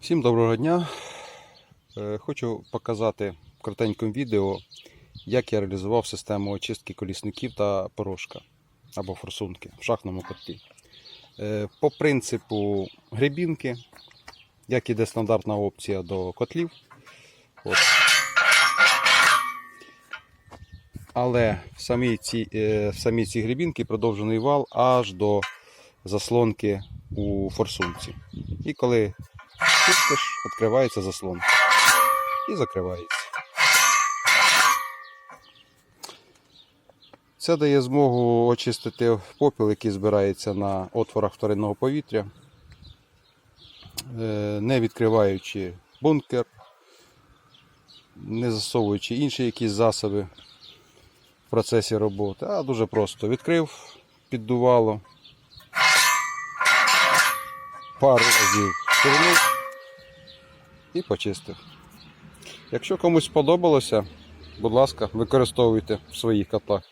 Всім доброго дня. Е, Хочу показати в коротенькому відео, як я реалізував систему очистки колісників та порошка або форсунки в шахтному котлі. Е, По принципу грибінки, як іде стандартна опція до котлів. От. Але в самій ці, е, в самій цій грибінки продовжений вал аж до заслонки у форсунці. І коли чистиш, відкривається заслонка і закривається. Це дає змогу очистити попіл, який збирається на отворах вторинного повітря, е, не відкриваючи бункер, не засовуючи інші якісь засоби в процесі роботи, а дуже просто. Відкрив, піддувало, пару разів ширнув і почистив. Якщо комусь сподобалося, будь ласка, використовуйте в своїх котлах.